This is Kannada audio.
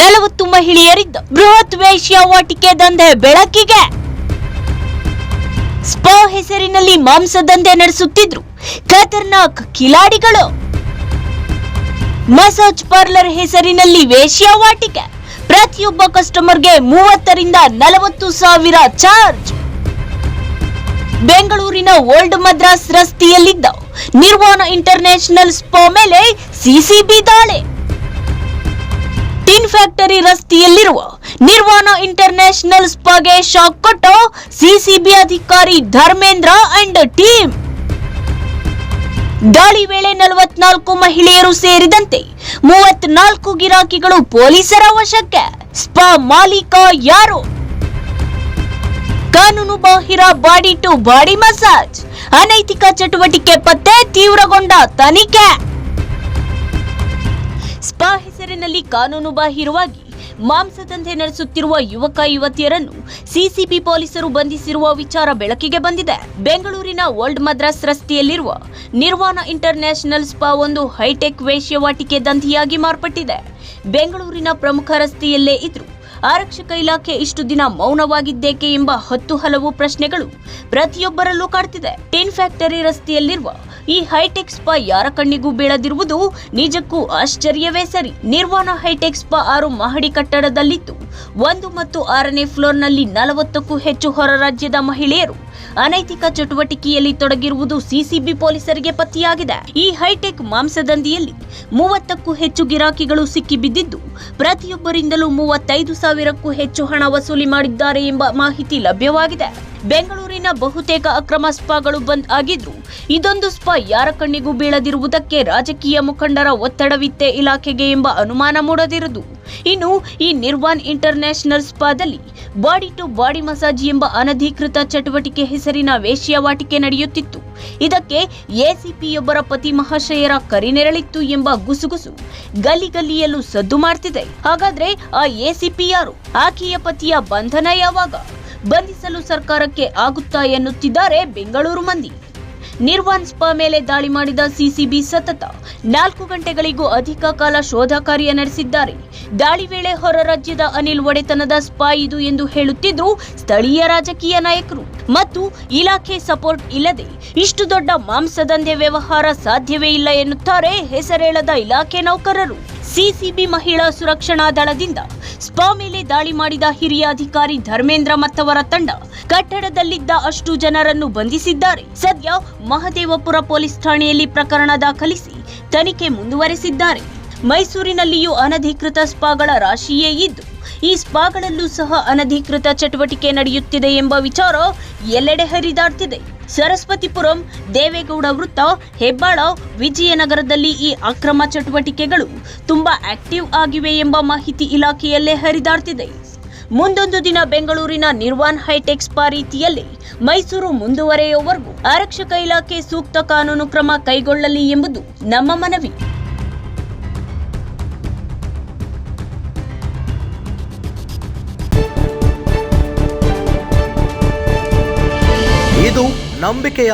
ನಲವತ್ತು ಮಹಿಳೆಯರಿದ್ದ ಬೃಹತ್ ವೇಶ್ಯಾವಾಟಿಕೆ ದಂಧೆ ಬೆಳಕಿಗೆ. ಸ್ಪಾ ಹೆಸರಿನಲ್ಲಿ ಮಾಂಸ ದಂಧೆ ನಡೆಸುತ್ತಿದ್ರು ಖತರ್ನಾಕ್ ಕಿಲಾಡಿಗಳು. ಮಸಾಜ್ ಪಾರ್ಲರ್ ಹೆಸರಿನಲ್ಲಿ ವೇಶ್ಯಾವಾಟಿಕೆ ಪ್ರತಿಯೊಬ್ಬ ಕಸ್ಟಮರ್ಗೆ ಮೂವತ್ತರಿಂದ ನಲವತ್ತು ಸಾವಿರ ಚಾರ್ಜ್. ಬೆಂಗಳೂರಿನ ಓಲ್ಡ್ ಮದ್ರಾಸ್ ರಸ್ತೆಯಲ್ಲಿದ್ದ ನಿರ್ವಾಣ ಇಂಟರ್ನ್ಯಾಷನಲ್ ಸ್ಪಾ ಮೇಲೆ ಸಿಸಿಬಿ ದಾಳಿ. ಟಿನ್ ಫ್ಯಾಕ್ಟರಿ ರಸ್ತೆಯಲ್ಲಿರುವ ನಿರ್ವಾಣ ಇಂಟರ್ನ್ಯಾಷನಲ್ ಸ್ಪಾಗೆ ಶಾಕ್ ಕೊಟ್ಟ ಸಿಸಿಬಿ ಅಧಿಕಾರಿ ಧರ್ಮೇಂದ್ರ ಅಂಡ್ ಟೀಮ್. ದಾಳಿ ವೇಳೆ ನಲವತ್ನಾಲ್ಕು ಮಹಿಳೆಯರು ಸೇರಿದಂತೆ ಮೂವತ್ನಾಲ್ಕು ಗಿರಾಕಿಗಳು ಪೊಲೀಸರ ವಶಕ್ಕೆ. ಸ್ಪಾ ಮಾಲೀಕ ಯಾರು? ಕಾನೂನು ಬಾಹಿರ ಬಾಡಿ ಟು ಬಾಡಿ ಮಸಾಜ್. ಅನೈತಿಕ ಚಟುವಟಿಕೆ ಪತ್ತೆ ತೀವ್ರಗೊಂಡ ತನಿಖೆ. ಸ್ಪಾ ಹೆಸರಿನಲ್ಲಿ ಕಾನೂನು ಬಾಹಿರವಾಗಿ ಮಾಂಸದಂತೆ ನಡೆಸುತ್ತಿರುವ ಯುವಕ ಯುವತಿಯರನ್ನು ಸಿಸಿಬಿ ಪೊಲೀಸರು ಬಂಧಿಸಿರುವ ವಿಚಾರ ಬೆಳಕಿಗೆ ಬಂದಿದೆ. ಬೆಂಗಳೂರಿನ ಓಲ್ಡ್ ಮದ್ರಾಸ್ ರಸ್ತೆಯಲ್ಲಿರುವ ನಿರ್ವಾಣ ಇಂಟರ್ನ್ಯಾಷನಲ್ ಸ್ಪಾ ಒಂದು ಹೈಟೆಕ್ ವೇಶ್ಯವಾಟಿಕೆ ದಂಧೆಯಾಗಿ ಮಾರ್ಪಟ್ಟಿದೆ. ಬೆಂಗಳೂರಿನ ಪ್ರಮುಖ ರಸ್ತೆಯಲ್ಲೇ ಇದ್ರು ಆರಕ್ಷಕ ಇಲಾಖೆ ಇಷ್ಟು ದಿನ ಮೌನವಾಗಿದ್ದೇಕೆ ಎಂಬ ಹತ್ತು ಹಲವು ಪ್ರಶ್ನೆಗಳು ಪ್ರತಿಯೊಬ್ಬರಲ್ಲೂ ಕಾಡ್ತಿದೆ. ಟಿನ್ ಫ್ಯಾಕ್ಟರಿ ರಸ್ತೆಯಲ್ಲಿರುವ ಈ ಹೈಟೆಕ್ ಸ್ಪಾ ಯಾರ ಕಣ್ಣಿಗೂ ಬೀಳದಿರುವುದು ನಿಜಕ್ಕೂ ಆಶ್ಚರ್ಯವೇ ಸರಿ. ನಿರ್ವಾಣ ಹೈಟೆಕ್ ಸ್ಪಾ ಆರು ಮಹಡಿ ಕಟ್ಟಡದಲ್ಲಿತ್ತು. ಒಂದು ಮತ್ತು ಆರನೇ ಫ್ಲೋರ್ನಲ್ಲಿ ನಲವತ್ತಕ್ಕೂ ಹೆಚ್ಚು ಹೊರ ರಾಜ್ಯದ ಮಹಿಳೆಯರು ಅನೈತಿಕ ಚಟುವಟಿಕೆಯಲ್ಲಿ ತೊಡಗಿರುವುದು ಸಿಸಿಬಿ ಪೊಲೀಸರಿಗೆ ಪತ್ತೆಯಾಗಿದೆ. ಈ ಹೈಟೆಕ್ ಮಾಂಸದಂದಿಯಲ್ಲಿ ಮೂವತ್ತಕ್ಕೂ ಹೆಚ್ಚು ಗಿರಾಕಿಗಳು ಸಿಕ್ಕಿಬಿದ್ದಿದ್ದು, ಪ್ರತಿಯೊಬ್ಬರಿಂದಲೂ ಮೂವತ್ತೈದು ಸಾವಿರಕ್ಕೂ ಹೆಚ್ಚು ಹಣ ವಸೂಲಿ ಮಾಡಿದ್ದಾರೆ ಎಂಬ ಮಾಹಿತಿ ಲಭ್ಯವಾಗಿದೆ. ಬೆಂಗಳೂರಿನ ಬಹುತೇಕ ಅಕ್ರಮ ಸ್ಪಾಗಳು ಬಂದ್ ಆಗಿದ್ರು ಇದೊಂದು ಸ್ಪಾ ಯಾರ ಕಣ್ಣಿಗೂ ಬೀಳದಿರುವುದಕ್ಕೆ ರಾಜಕೀಯ ಮುಖಂಡರ ಒತ್ತಡವಿತ್ತೆ ಇಲಾಖೆಗೆ ಎಂಬ ಅನುಮಾನ ಮೂಡದಿರದು ಇನ್ನು ಈ ನಿರ್ವಾನ್ ಇಂಟರ್ನ್ಯಾಷನಲ್ ಸ್ಪಾದಲ್ಲಿ ಬಾಡಿ ಟು ಬಾಡಿ ಮಸಾಜ್ ಎಂಬ ಅನಧಿಕೃತ ಚಟುವಟಿಕೆ ಹೆಸರಿನ ವೇಶ್ಯಾವಾಟಿಕೆ ನಡೆಯುತ್ತಿತ್ತು. ಇದಕ್ಕೆ ಎಸಿಪಿಯೊಬ್ಬರ ಪತಿ ಮಹಾಶಯರ ಕರಿನೆರಳಿತ್ತು ಎಂಬ ಗುಸುಗುಸು ಗಲ್ಲಿ ಗಲ್ಲಿಯಲ್ಲೂ ಸದ್ದು ಮಾಡ್ತಿದೆ. ಹಾಗಾದ್ರೆ ಆ ಎಸಿಪಿ ಯಾರು ಆಕೆಯ ಪತಿಯ ಬಂಧನ ಯಾವಾಗ? ಬಂಧಿಸಲು ಸರ್ಕಾರಕ್ಕೆ ಆಗುತ್ತಾ ಎನ್ನುತ್ತಿದ್ದಾರೆ ಬೆಂಗಳೂರು ಮಂದಿ. ನಿರ್ವಾನ್ ಸ್ಪಾ ಮೇಲೆ ದಾಳಿ ಮಾಡಿದ ಸಿಸಿಬಿ ಸತತ. ನಾಲ್ಕು ಗಂಟೆಗಳಿಗೂ ಅಧಿಕ ಕಾಲ ಶೋಧ ಕಾರ್ಯ ನಡೆಸಿದ್ದಾರೆ. ದಾಳಿ ವೇಳೆ ಹೊರ ರಾಜ್ಯದ ಅನಿಲ್ ಒಡೆತನದ ಸ್ಪಾ ಇದು ಎಂದು ಹೇಳುತ್ತಿದ್ರು ಸ್ಥಳೀಯ ರಾಜಕೀಯ ನಾಯಕರು. ಮತ್ತು ಇಲಾಖೆ ಸಪೋರ್ಟ್ ಇಲ್ಲದೆ ಇಷ್ಟು ದೊಡ್ಡ ಮಾಂಸದಂಧೆ ವ್ಯವಹಾರ ಸಾಧ್ಯವೇ ಇಲ್ಲ ಎನ್ನುತ್ತಾರೆ ಹೆಸರೇಳದ ಇಲಾಖೆ ನೌಕರರು. ಸಿಸಿಬಿ ಮಹಿಳಾ ಸುರಕ್ಷಣಾ ದಳದಿಂದ ಸ್ಪಾ ಮೇಲೆ ದಾಳಿ ಮಾಡಿದ ಹಿರಿಯ ಅಧಿಕಾರಿ ಧರ್ಮೇಂದ್ರ ಮತ್ತವರ ತಂಡ ಕಟ್ಟಡದಲ್ಲಿದ್ದ ಅಷ್ಟು ಜನರನ್ನು ಬಂಧಿಸಿದ್ದಾರೆ. ಸದ್ಯ ಮಹದೇವಪುರ ಪೊಲೀಸ್ ಠಾಣೆಯಲ್ಲಿ ಪ್ರಕರಣ ದಾಖಲಿಸಿ ತನಿಖೆ ಮುಂದುವರೆಸಿದ್ದಾರೆ. ಮೈಸೂರಿನಲ್ಲಿಯೂ ಅನಧಿಕೃತ ಸ್ಪಾಗಳ ರಾಶಿಯೇ ಇದ್ದು, ಈ ಸ್ಪಾಗಳಲ್ಲೂ ಸಹ ಅನಧಿಕೃತ ಚಟುವಟಿಕೆ ನಡೆಯುತ್ತಿದೆ ಎಂಬ ವಿಚಾರ ಎಲ್ಲೆಡೆ ಹರಿದಾಡ್ತಿದೆ. ಸರಸ್ವತಿಪುರಂ, ದೇವೇಗೌಡ ವೃತ್ತ, ಹೆಬ್ಬಾಳ, ವಿಜಯನಗರದಲ್ಲಿ ಈ ಅಕ್ರಮ ಚಟುವಟಿಕೆಗಳು ತುಂಬಾ ಆಕ್ಟಿವ್ ಆಗಿವೆ ಎಂಬ ಮಾಹಿತಿ ಇಲಾಖೆಯಲ್ಲೇ ಹರಿದಾಡ್ತಿದೆ. ಮುಂದೊಂದು ದಿನ ಬೆಂಗಳೂರಿನ ನಿರ್ವಾನ್ ಹೈಟೆಕ್ ಸ್ಪಾ ರೀತಿಯಲ್ಲಿ ಮೈಸೂರು ಮುಂದುವರೆಯುವವರೆಗೂ ಆರಕ್ಷಕ ಇಲಾಖೆ ಸೂಕ್ತ ಕಾನೂನು ಕ್ರಮ ಕೈಗೊಳ್ಳಲಿ ಎಂಬುದು ನಮ್ಮ ಮನವಿ. ಇದು ನಂಬಿಕೆಯ